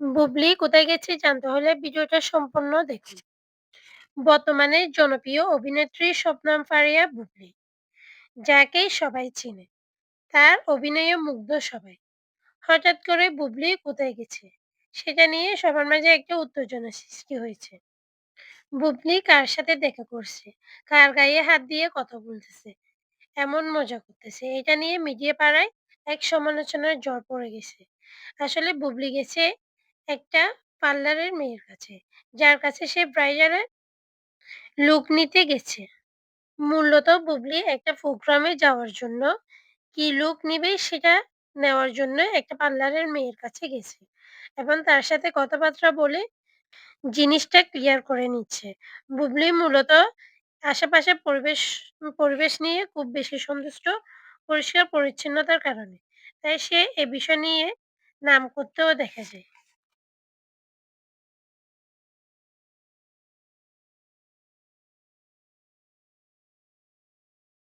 বুবলি কোথায় গেছে জানতে হলে ভিডিওটা সম্পূর্ণ দেখুন। বর্তমানে জনপ্রিয় অভিনেত্রী শবনম ফারিয়া বুবলি যাকে সবাই চিনে। তার অভিনয়ে মুগ্ধ সবাই। হঠাৎ করে বুবলি কোথায় গেছে সেটা নিয়ে সবার মাঝে একটা উত্তেজনা সৃষ্টি হয়েছে। বুবলি কার সাথে দেখা করছে কার গায়ে হাত দিয়ে কথা বলতেছে এমন মজা করতেছে এটা নিয়ে মিডিয়া পাড়ায় এক সমালোচনার জ্বর পড়ে গেছে। আসলে বুবলি গেছে একটা পার্লারের মেয়ের কাছে। যার কাছে সে ব্রাইডালের লুক নিতে গেছে। মূলত বুবলি একটা প্রোগ্রামে যাওয়ার জন্য কি লুক নিবে সেটা নেওয়ার জন্য একটা পার্লারের মেয়ের কাছে গেছে এবং তার সাথে কথাবার্তা বলে জিনিসটা ক্লিয়ার করে নিচ্ছে। বুবলি মূলত আশেপাশে পরিবেশ পরিবেশ নিয়ে খুব বেশি সন্তুষ্ট, পরিষ্কার, পরিচ্ছন্নতার কারণে। তাই সে এ বিষয় নিয়ে নাম করতেও দেখা যায়